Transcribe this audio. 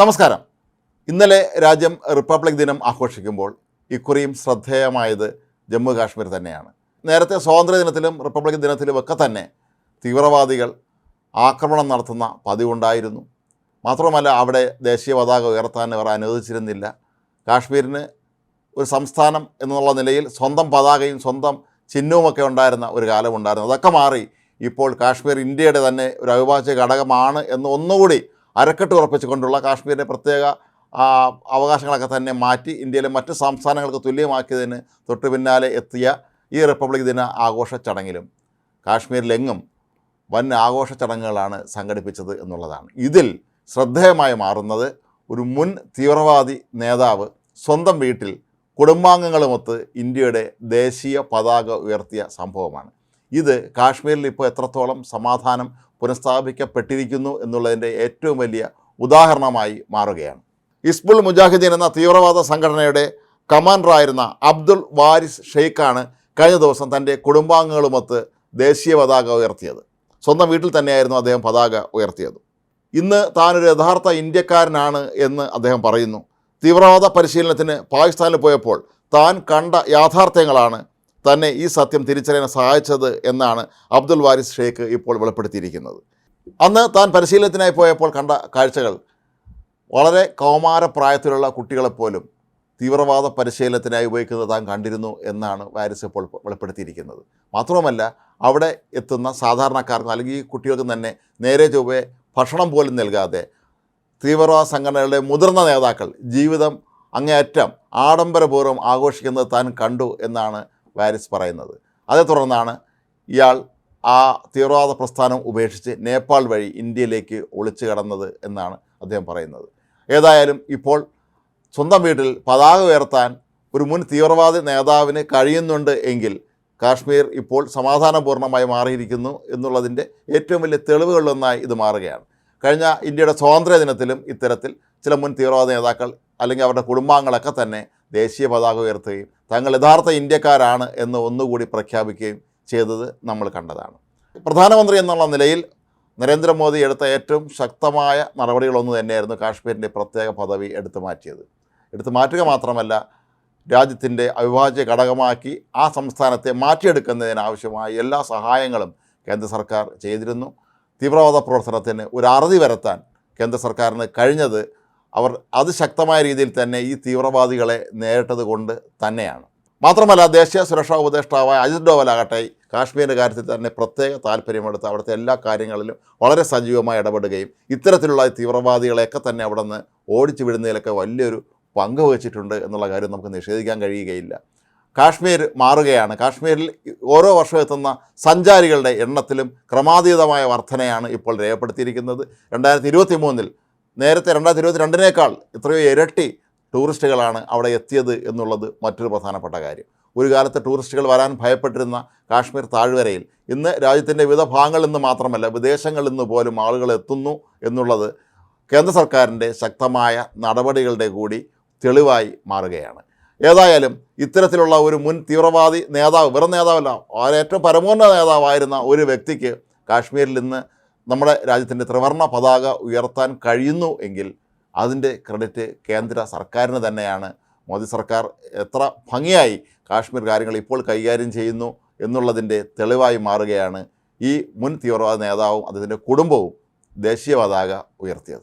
നമസ്കാരം. ഇന്നലെ രാജ്യം റിപ്പബ്ലിക് ദിനം ആഘോഷിക്കുമ്പോൾ ഇക്കുറിയും ശ്രദ്ധേയമായത് ജമ്മു കാശ്മീർ തന്നെയാണ്. നേരത്തെ സ്വാതന്ത്ര്യ ദിനത്തിലും റിപ്പബ്ലിക് ദിനത്തിലും ഒക്കെ തന്നെ തീവ്രവാദികൾ ആക്രമണം നടത്തുന്ന പതിവുണ്ടായിരുന്നു. മാത്രമല്ല അവിടെ ദേശീയ പതാക ഉയർത്താൻ അവർ അനുവദിച്ചിരുന്നില്ല. കാശ്മീരിന് ഒരു സംസ്ഥാനം എന്നുള്ള നിലയിൽ സ്വന്തം പതാകയും സ്വന്തം ചിഹ്നവുമൊക്കെ ഉണ്ടായിരുന്ന ഒരു കാലമുണ്ടായിരുന്നു. അതൊക്കെ മാറി ഇപ്പോൾ കാശ്മീർ ഇന്ത്യയുടെ തന്നെ ഒരു അവിഭാജ്യ ഘടകമാണ് എന്ന് ഒന്നുകൂടി അരക്കെട്ട് ഉറപ്പിച്ചുകൊണ്ടുള്ള കാശ്മീരിന്റെ പ്രത്യേക അവകാശങ്ങളൊക്കെ തന്നെ മാറ്റി ഇന്ത്യയിലെ മറ്റ് സംസ്ഥാനങ്ങൾക്ക് തുല്യമാക്കിയതിന് തൊട്ടു പിന്നാലെ എത്തിയ ഈ റിപ്പബ്ലിക് ദിന ആഘോഷ ചടങ്ങിലും കാശ്മീരിലെങ്ങും വൻ ആഘോഷ ചടങ്ങുകളാണ് സംഘടിപ്പിച്ചത് എന്നുള്ളതാണ്. ഇതിൽ ശ്രദ്ധേയമായി മാറുന്നത് ഒരു മുൻ തീവ്രവാദി നേതാവ് സ്വന്തം വീട്ടിൽ കുടുംബാംഗങ്ങളുമൊത്ത് ഇന്ത്യയുടെ ദേശീയ പതാക ഉയർത്തിയ സംഭവമാണ്. ഇത് കാശ്മീരിൽ ഇപ്പോൾ എത്രത്തോളം സമാധാനം പുനഃസ്ഥാപിക്കപ്പെട്ടിരിക്കുന്നു എന്നുള്ളതിന്റെ ഏറ്റവും വലിയ ഉദാഹരണമായി മാറുകയാണ്. ഇസ്ബുൾ മുജാഹിദ്ദീൻ എന്ന തീവ്രവാദ സംഘടനയുടെ കമാൻഡറായിരുന്ന അബ്ദുൾ വാരിസ് ഷെയ്ഖാണ് കഴിഞ്ഞ ദിവസം തന്റെ കുടുംബാംഗങ്ങളുമൊത്ത് ദേശീയ പതാക ഉയർത്തിയത്. സ്വന്തം വീട്ടിൽ തന്നെയായിരുന്നു അദ്ദേഹം പതാക ഉയർത്തിയത്. ഇന്ന് താനൊരു യഥാർത്ഥ ഇന്ത്യക്കാരനാണ് എന്ന് അദ്ദേഹം പറയുന്നു. തീവ്രവാദ പരിശീലനത്തിന് പാകിസ്ഥാനിൽ പോയപ്പോൾ താൻ കണ്ട യാഥാർത്ഥ്യങ്ങളാണ് തന്നെ ഈ സത്യം തിരിച്ചറിയാൻ സഹായിച്ചത് എന്നാണ് അബ്ദുൽ വാരിസ് ഷെയ്ഖ് ഇപ്പോൾ വെളിപ്പെടുത്തിയിരിക്കുന്നത്. അന്ന് താൻ പരിശീലനത്തിനായി പോയപ്പോൾ കണ്ട കാഴ്ചകൾ വളരെ കൗമാരപ്രായത്തിലുള്ള കുട്ടികളെപ്പോലും തീവ്രവാദ പരിശീലനത്തിനായി ഉപയോഗിക്കുന്നത് താൻ കണ്ടിരുന്നു എന്നാണ് വാരിസ് ഇപ്പോൾ വെളിപ്പെടുത്തിയിരിക്കുന്നത്. മാത്രവുമല്ല അവിടെ എത്തുന്ന സാധാരണക്കാർക്കും അല്ലെങ്കിൽ ഈ കുട്ടികൾക്കും തന്നെ നേരെ ചൊവ്വെ ഭക്ഷണം പോലും നൽകാതെ തീവ്രവാദ സംഘടനകളുടെ മുതിർന്ന നേതാക്കൾ ജീവിതം അങ്ങേയറ്റം ആഡംബരപൂർവം ആഘോഷിക്കുന്നത് താൻ കണ്ടു എന്നാണ് വാരിസ് പറയുന്നത്. അതേ തുടർന്നാണ് ഇയാൾ ആ തീവ്രവാദ പ്രസ്ഥാനം ഉപേക്ഷിച്ച് നേപ്പാൾ വഴി ഇന്ത്യയിലേക്ക് ഒളിച്ചു കടന്നത് എന്നാണ് അദ്ദേഹം പറയുന്നത്. ഏതായാലും ഇപ്പോൾ സ്വന്തം വീട്ടിൽ പതാക ഉയർത്താൻ ഒരു മുൻ തീവ്രവാദി നേതാവിന് കഴിയുന്നുണ്ട് എങ്കിൽ കാശ്മീർ ഇപ്പോൾ സമാധാനപൂർണമായി മാറിയിരിക്കുന്നു എന്നുള്ളതിന്റെ ഏറ്റവും വലിയ തെളിവുകളിലൊന്നായി ഇത് മാറുകയാണ്. കഴിഞ്ഞ ഇന്ത്യയുടെ സ്വാതന്ത്ര്യ ദിനത്തിലും ഇത്തരത്തിൽ ചില മുൻ തീവ്രവാദ നേതാക്കൾ അല്ലെങ്കിൽ അവരുടെ കുടുംബാംഗങ്ങളൊക്കെ തന്നെ ദേശീയ പതാക ഉയർത്തുകയും തങ്ങൾ യഥാർത്ഥ ഇന്ത്യക്കാരാണ് എന്ന് ഒന്നുകൂടി പ്രഖ്യാപിക്കുകയും ചെയ്തത് നമ്മൾ കണ്ടതാണ്. പ്രധാനമന്ത്രി എന്നുള്ള നിലയിൽ നരേന്ദ്രമോദി എടുത്ത ഏറ്റവും ശക്തമായ നടപടികളൊന്നു തന്നെയായിരുന്നു കാശ്മീരിന്റെ പ്രത്യേക പദവി എടുത്തു മാറ്റിയത്. എടുത്തു മാറ്റുക മാത്രമല്ല രാജ്യത്തിന്റെ അവിഭാജ്യ ഘടകമാക്കി ആ സംസ്ഥാനത്തെ മാറ്റിയെടുക്കുന്നതിനാവശ്യമായ എല്ലാ സഹായങ്ങളും കേന്ദ്ര സർക്കാർ ചെയ്തിരുന്നു. തീവ്രവാദ പ്രവർത്തനത്തിന് ഒരു അറുതി വരുത്താൻ കേന്ദ്ര സർക്കാരിന് കഴിഞ്ഞത് അവർ അതിശക്തമായ രീതിയിൽ തന്നെ ഈ തീവ്രവാദികളെ നേരിട്ടത് കൊണ്ട് തന്നെയാണ്. മാത്രമല്ല ദേശീയ സുരക്ഷാ ഉപദേഷ്ടാവായ അജിത് ഡോവലാകട്ടെ കാശ്മീരിന്റെ കാര്യത്തിൽ തന്നെ പ്രത്യേക താല്പര്യമെടുത്ത് അവിടുത്തെ എല്ലാ കാര്യങ്ങളിലും വളരെ സജീവമായി ഇടപെടുകയും ഇത്തരത്തിലുള്ള തീവ്രവാദികളെയൊക്കെ തന്നെ അവിടെ നിന്ന് ഓടിച്ചു വിടുന്നതിലൊക്കെ വലിയൊരു പങ്ക് വഹിച്ചിട്ടുണ്ട് എന്നുള്ള കാര്യം നമുക്ക് നിഷേധിക്കാൻ കഴിയുകയില്ല. കാശ്മീർ മാറുകയാണ്. കാശ്മീരിൽ ഓരോ വർഷവും എത്തുന്ന സഞ്ചാരികളുടെ എണ്ണത്തിലും ക്രമാതീതമായ വർധനയാണ് ഇപ്പോൾ രേഖപ്പെടുത്തിയിരിക്കുന്നത്. രണ്ടായിരത്തി ഇരുപത്തി മൂന്നിൽ നേരത്തെ രണ്ടായിരത്തി ഇരുപത്തി രണ്ടിനേക്കാൾ എത്രയോ ഇരട്ടി ടൂറിസ്റ്റുകളാണ് അവിടെ എത്തിയത് എന്നുള്ളത് മറ്റൊരു പ്രധാനപ്പെട്ട കാര്യം. ഒരു കാലത്ത് ടൂറിസ്റ്റുകൾ വരാൻ ഭയപ്പെട്ടിരുന്ന കാശ്മീർ താഴ്വരയിൽ ഇന്ന് രാജ്യത്തിന്റെ വിവിധ ഭാഗങ്ങളിൽ നിന്ന് മാത്രമല്ല വിദേശങ്ങളിൽ നിന്ന് പോലും ആളുകൾ എത്തുന്നു എന്നുള്ളത് കേന്ദ്ര സർക്കാരിന്റെ ശക്തമായ നടപടികളുടെ കൂടി തെളിവായി മാറുകയാണ്. ഏതായാലും ഇത്തരത്തിലുള്ള ഒരു മുൻ തീവ്രവാദി നേതാവ് വെറും നേതാവല്ല ഏറ്റവും പരമോന്നത നേതാവായിരുന്ന ഒരു വ്യക്തിക്ക് കാശ്മീരിൽ ഇന്ന് നമ്മുടെ രാജ്യത്തിന്റെ ത്രിവർണ പതാക ഉയർത്താൻ കഴിയുന്നു എങ്കിൽ അതിന്റെ ക്രെഡിറ്റ് കേന്ദ്ര സർക്കാരിന് തന്നെയാണ്. മോദി സർക്കാർ എത്ര ഭംഗിയായി കാശ്മീർ കാര്യങ്ങൾ ഇപ്പോൾ കൈകാര്യം ചെയ്യുന്നു എന്നുള്ളതിന്റെ തെളിവായി മാറുകയാണ് ഈ മുൻ തീവ്രവാദ നേതാവും അദ്ദേഹത്തിന്റെ കുടുംബവും ദേശീയ പതാക ഉയർത്തിയത്.